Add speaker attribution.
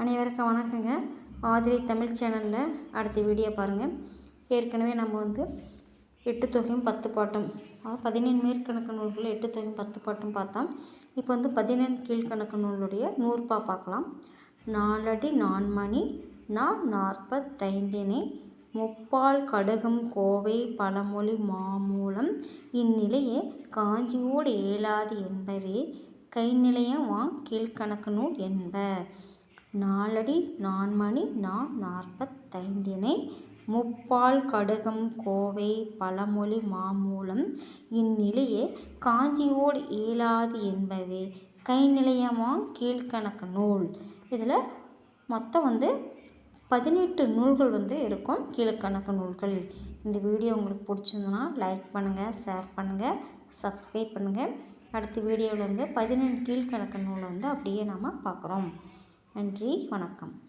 Speaker 1: அனைவருக்கும் வணக்கங்க. ஆதிரை தமிழ் சேனலில் அடுத்த வீடியோ பாருங்கள் ஏற்கனவே நம்ம வந்து எட்டு தொகையும் பத்து பாட்டும் அதாவது மேற்கணக்கு நூல்களில் எட்டு தொகையும் பத்து பாட்டும் பார்த்தோம். இப்போ வந்து பதினேழு கீழ்கணக்கு நூலுடைய நூறுபா பார்க்கலாம். நாலடி நான்மணி நான் நாற்பத்தைந்தினை முப்பால் கடுகம் கோவை பழமொழி மாமூலம் இந்நிலையே காஞ்சியோடு ஏலாது என்பவே கைநிலையம் வா கீழ்கணக்கு நூல் என்ப. நாலடி நான்மணி நான் நாற்பத்தைந்தினை. முப்பால் கடுகம் கோவை பழமொழி மாமூலம். இந்நிலையே காஞ்சியோடு இயலாது என்பவே. கைநிலையமா கீழ்கணக்கு நூல். இதில் மொத்தம் வந்து பதினெட்டு நூல்கள் வந்து இருக்கும் கீழ்கணக்கு நூல்கள். இந்த வீடியோ உங்களுக்கு பிடிச்சிருந்ததுன்னா லைக் பண்ணுங்கள் ஷேர் பண்ணுங்கள் சப்ஸ்கிரைப் பண்ணுங்கள் அடுத்த வீடியோவில் வந்து பதினெண்டு கீழ்கணக்கு நூலை வந்து அப்படியே நாம் பார்க்குறோம். நன்றி வணக்கம்.